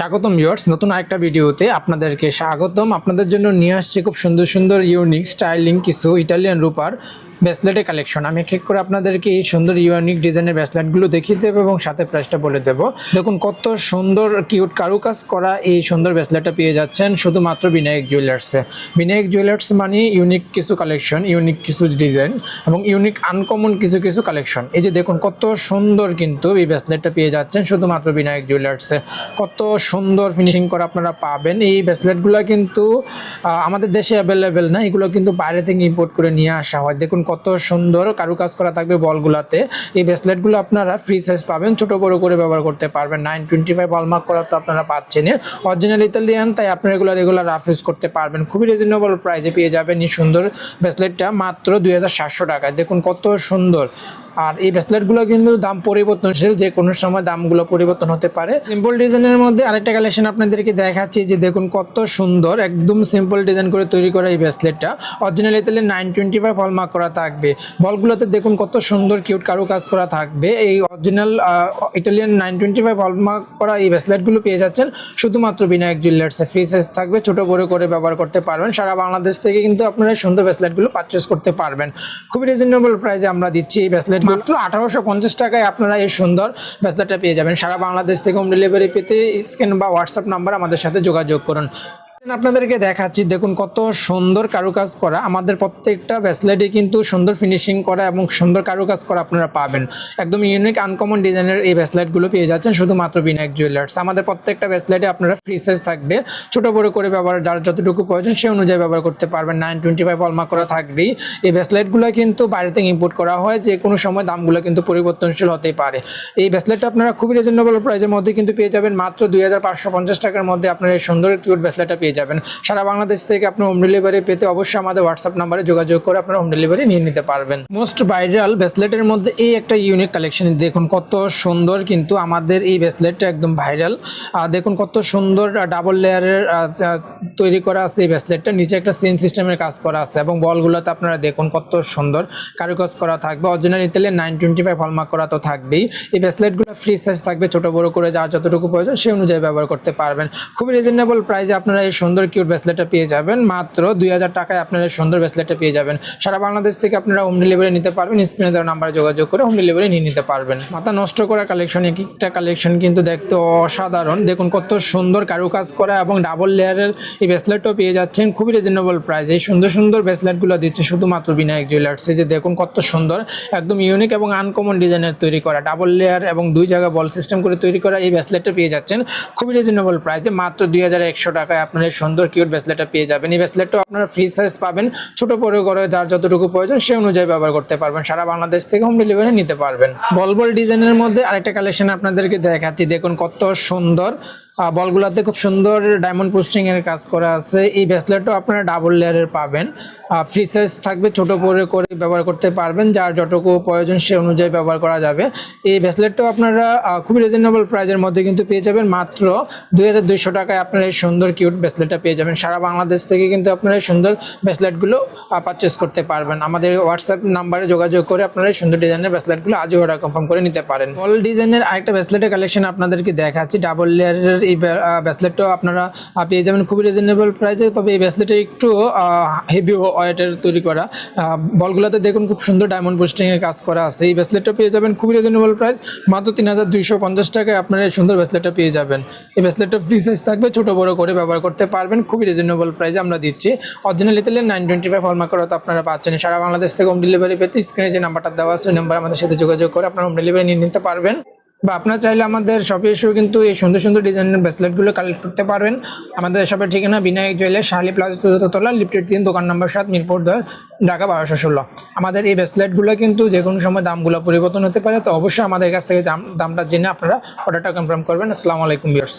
স্বাগতম ভিউয়ার্স নতুন আরেকটা ভিডিওতে আপনাদেরকে স্বাগতম। আপনাদের জন্য নিয়ে আসছে খুব সুন্দর সুন্দর ইউনিক স্টাইলিং কিছু ইটালিয়ান রূপার ব্রেসলেটের কালেকশন আমি এক করে আপনাদেরকে এই সুন্দর ইউনিক ডিজাইনের ব্রেসলেটগুলো দেখিয়ে দেবো এবং সাথে প্রাইসটা বলে দেবো। দেখুন কত সুন্দর কিউট কারুকাজ করা এই সুন্দর ব্রেসলেটটা পেয়ে যাচ্ছেন শুধুমাত্র বিনায়ক জুয়েলার্সে বিনায়ক জুয়েলার্স মানে ইউনিক কিছু কালেকশন ইউনিক কিছু ডিজাইন এবং ইউনিক আনকমন কিছু কিছু কালেকশন এই যে দেখুন কত সুন্দর কিন্তু এই ব্রেসলেটটা পেয়ে যাচ্ছেন শুধুমাত্র বিনায়ক জুয়েলার্সে কত সুন্দর ফিনিশিং করা আপনারা পাবেন। এই ব্রেসলেটগুলো কিন্তু আমাদের দেশে অ্যাভেলেবেল না, এগুলো কিন্তু বাইরে থেকে ইম্পোর্ট করে নিয়ে আসা হয়। দেখুন কত সুন্দর কারুকাজ করা থাকবে বলগুলাতে। এই ব্রেসলেটগুলো আপনারা ফ্রি সাইজ পাবেন, ছোট বড় করে ব্যবহার করতে পারবেন। নাইন টোয়েন্টি ফাইভ হলমার্ক করা তো আপনারা পাচ্ছেন অরিজিনাল ইতালিয়ান তাই আপনারা এগুলো রেগুলার রাফ ইউজ করতে পারবেন। খুবই রিজনেবল প্রাইসে পেয়ে যাবেন এই সুন্দর ব্রেসলেটটা মাত্র দুই হাজার সাতশো টাকায়। দেখুন কত সুন্দর। আর এই ব্রেসলেটগুলো কিন্তু দাম পরিবর্তনশীল, যে কোনো সময় দামগুলো পরিবর্তন হতে পারে। সিম্পল ডিজাইনের মধ্যে আরেকটা কালেকশন আপনাদেরকে দেখাচ্ছি যে দেখুন কত সুন্দর, একদম সিম্পল ডিজাইন করে তৈরি করা এই ব্রেসলেটটা original Italian nine twenty five hallmark করা থাকবে। বলগুলোতে দেখুন কত সুন্দর, কিউট কারু কাজ করা থাকবে। এই original Italian nine twenty five hallmark করা এই ব্রেসলেটগুলো পেয়ে যাচ্ছেন। শুধুমাত্র বিনায়ক জুয়েলার্সে ফ্রি সাইজ থাকবে, ছোটো বড় করে ব্যবহার করতে পারবেন। সারা বাংলাদেশ থেকে কিন্তু আপনারা সুন্দর ব্রেসলেটগুলো পারচেস করতে পারবেন। খুবই রিজনেবল প্রাইসে আমরা দিচ্ছি এই ব্রেসলেট মাত্র আঠারোশো পঞ্চাশ টাকায় আপনারা এই সুন্দর ব্রেসলেটটা পেয়ে যাবেন। সারা বাংলাদেশ থেকে হোম ডেলিভারি পেতে স্ক্যান বা হোয়াটসঅ্যাপ নাম্বার আমাদের সাথে যোগাযোগ করুন। আপনাদেরকে দেখাচ্ছি, দেখুন কত সুন্দর কারুকাজ করা। আমাদের প্রত্যেকটা ব্রেসলেটে কিন্তু সুন্দর ফিনিশিং করা এবং সুন্দর কারুকাজ করা আপনারা পাবেন। একদম ইউনিক আনকমন ডিজাইনের এই ব্রেসলেটগুলো পেয়ে যাচ্ছেন শুধুমাত্র বিনায়ক জুয়েলার্স আমাদের প্রত্যেকটা ব্রেসলেটে আপনারা ফ্রি সাইজ থাকবে। ছোট বড় করে ব্যবহার, যার যতটুকু প্রয়োজন সে অনুযায়ী ব্যবহার করতে পারবেন। নাইন টোয়েন্টি ফাইভ অলমার্ক করা থাকবেই। এই ব্রেসলেটগুলো কিন্তু বাইরে থেকে ইম্পোর্ট করা হয়, যে কোনো সময় দামগুলো কিন্তু পরিবর্তনশীল হতেই পারে। এই ব্রেসলেটটা আপনারা খুবই রিজনেবল প্রাইসের মধ্যে কিন্তু পেয়ে যাবেন। মাত্র দুই হাজার পাঁচশো পঞ্চাশ টাকার মধ্যে আপনারা এই সুন্দর কিউট ব্রেসলেটটা পেয়ে যাবেন। সারা বাংলাদেশ থেকে আপনি হোম ডেলিভারি পেতে অবশ্যই আমাদের হোয়াটসঅ্যাপ নাম্বারে যোগাযোগ করে আপনারা হোম ডেলিভারি নিয়ে নিতে পারবেন। মোস্ট ভাইরাল ব্রেসলেটের মধ্যে এই একটা ইউনিক কালেকশন দেখুন কত সুন্দর কিন্তু আমাদের এই ব্রেসলেটটা একদম ভাইরাল দেখুন কত সুন্দর ডাবল লেয়ারের তৈরি করা আছে এই ব্রেসলেটটা নিচে একটা সেন সিস্টেমের কাজ করা আছে এবং বলগুলোতে আপনারা দেখুন কত সুন্দর কারুকাজ করা থাকবে। Original Italian nine twenty five hallmark করা তো থাকবেই। এই ব্রেসলেটগুলো ফ্রি সাইজ থাকবে, ছোট বড় করে যার যতটুকু প্রয়োজন সেই অনুযায়ী ব্যবহার করতে পারবেন। খুবই রিজনেবল প্রাইসে আপনারা এই সুন্দর কিউট ব্রেসলেটটা পেয়ে যাবেন। মাত্র দুই হাজার টাকায় আপনারা সুন্দর ব্রেসলেটটা পেয়ে যাবেন। সারা বাংলাদেশ থেকে আপনারা হোম ডেলিভারি নিতে পারবেন। স্ক্রিনে দেওয়া নাম্বারে যোগাযোগ করে হোম ডেলিভারি নিয়ে নিতে পারবেন। মাথা নষ্ট করা কালেকশন এক একটা কালেকশন কিন্তু দেখতে অসাধারণ। দেখুন কত সুন্দর কারুকাজ করা এবং ডাবল লেয়ারের এই ব্রেসলেটও পেয়ে যাচ্ছেন। খুবই রিজনেবল প্রাইস এই সুন্দর সুন্দর ব্রেসলেটগুলো দিচ্ছে শুধুমাত্র বিনায়ক জুয়েলার্স যে দেখুন কত সুন্দর, একদম ইউনিক এবং আনকমন ডিজাইনের তৈরি করা। ডাবল লেয়ার এবং দুই জায়গায় বল সিস্টেম করে তৈরি করা এই ব্রেসলেটটা পেয়ে যাচ্ছেন। খুবই রিজনেবল প্রাইসে মাত্র দুই হাজার একশো টাকায় আপনারা এই সুন্দর কিউট ব্রেসলেটটা পেয়ে যাবেন। এই ব্রেসলেটটাও আপনারা ফ্রি সাইজ পাবেন। ছোট বড় করে যার যতটুকু প্রয়োজন সে অনুযায়ী ব্যবহার করতে পারবেন। সারা বাংলাদেশ থেকে হোম ডেলিভারি নিতে পারবেন। বল বল ডিজাইনের মধ্যে আরেকটা কালেকশন আপনাদেরকে দেখাচ্ছি। দেখুন কত সুন্দর। বলগুলাতে খুব সুন্দর ডায়মন্ড পোস্টিং এর কাজ করা আছে। এই ব্রেসলেটও আপনারা ডাবল লেয়ারের পাবেন। ফ্রি সাইজ থাকবে, ছোট করে করে ব্যবহার করতে পারবেন, যার যতটুকু প্রয়োজন সে অনুযায়ী ব্যবহার করা যাবে। এই ব্রেসলেটটাও আপনারা খুবই রিজনেবল প্রাইজের মধ্যে কিন্তু পেয়ে যাবেন। মাত্র দুই হাজার দুইশো টাকায় আপনারা এই সুন্দর কিউট ব্রেসলেটটা পেয়ে যাবেন। সারা বাংলাদেশ থেকে কিন্তু আপনারা এই সুন্দর ব্রেসলেটগুলো পারচেস করতে পারবেন। আমাদের হোয়াটসঅ্যাপ নাম্বারে যোগাযোগ করে আপনারা এই সুন্দর ডিজাইনের ব্রেসলেটগুলো আজও অর্ডার কনফার্ম করে নিতে পারেন। অল ডিজাইনের আরেকটা ব্রেসলেটের কালেকশন আপনাদেরকে দেখাচ্ছি। ডাবল লেয়ারের এই ব্রেসলেটটাও আপনারা পেয়ে যাবেন। খুবই রিজনেবল প্রাইসে তবে এই ব্রেসলেটে একটু হেভি ওয়েটের তৈরি করা। বলগুলোতে দেখুন খুব সুন্দর ডায়মন্ড পোস্টিং এর কাজ করা আছে। এই ব্রেসলেটটা পেয়ে যাবেন খুবই রিজনেবল প্রাইস মাত্র তিন হাজার দুইশো পঞ্চাশ টাকায় আপনারা এই সুন্দর ব্রেসলেটটা পেয়ে যাবেন। এই ব্রেসলেটটা ফ্রি সাইজ থাকবে, ছোটো, বড় করে ব্যবহার করতে পারবেন, খুবই রিজনেবল প্রাইসে আমরা দিচ্ছি। Original Italian nine twenty five hallmark তো আপনারা পাচ্ছেন। সারা বাংলাদেশ থেকে হোম ডেলিভারি পেতে স্ক্রিনে যে নাম্বারটা দেওয়া আছে নাম্বার আমাদের সাথে যোগাযোগ করে আপনারা হোম ডেলিভারি নিয়ে নিতে পারবেন। বা আপনার চাইলে আমাদের শপে এসেও কিন্তু এই সুন্দর সুন্দর ডিজাইনের ব্রেসলেটগুলো কালেক্ট করতে পারবেন। আমাদের শপের ঠিকানা বিনায়ক জুয়েলার শাহালি প্লাজা চতুর্থতলা লিফটেড তিন, দোকান নম্বর সাত, মিরপুর দশ, ঢাকা বারোশো ষোলো। আমাদের এই ব্রেসলেটগুলো কিন্তু যে কোনো সময় দামগুলো পরিবর্তন হতে পারে, তো অবশ্যই আমাদের কাছ থেকে দাম, দামটা জেনে আপনারা অর্ডারটা কনফার্ম করবেন। আসসালামু আলাইকুম বিয়ার্স